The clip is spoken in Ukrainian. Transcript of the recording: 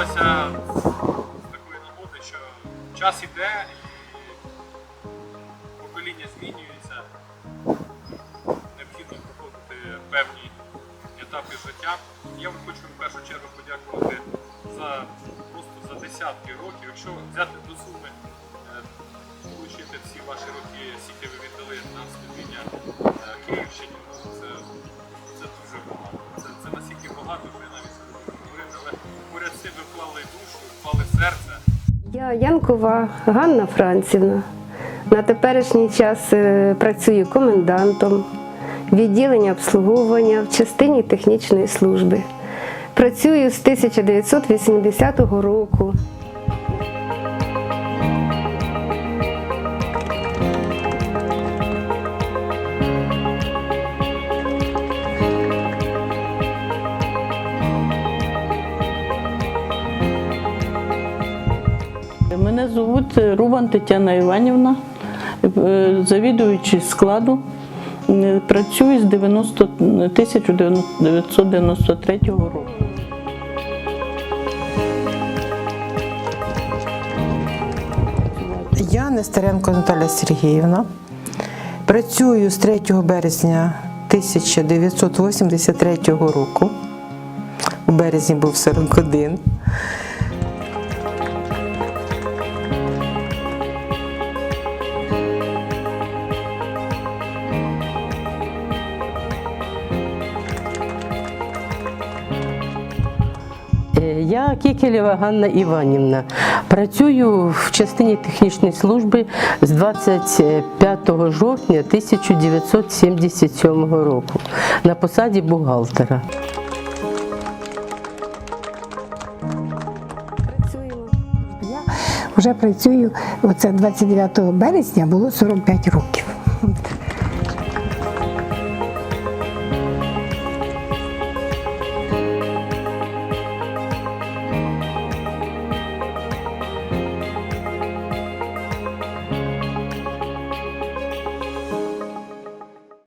хочеться з такої нагоди, що час іде і покоління змінюється. Необхідно проходити певні етапи життя. Я вам хочу в першу чергу подякувати за просто за десятки років. Якщо взяти до суми, е, включити всі ваші вклали душу, впали серце. Я Янкова Ганна Францівна. На теперішній час е, працюю комендантом відділення обслуговування в частині технічної служби. Працюю з 1980 року. Мене звуть Рубан Тетяна Іванівна, е, завідуючий складу. Е, Працюю з 90, 1993 року. Я Нестеренко Наталя Сергіївна. Працюю з 3 березня 1983 року. У березні був 41. Я Кікелєва Ганна Іванівна. Працюю в частині технічної служби з 25 жовтня 1977 року на посаді бухгалтера. Я вже працюю, оце 29 березня було 45 років.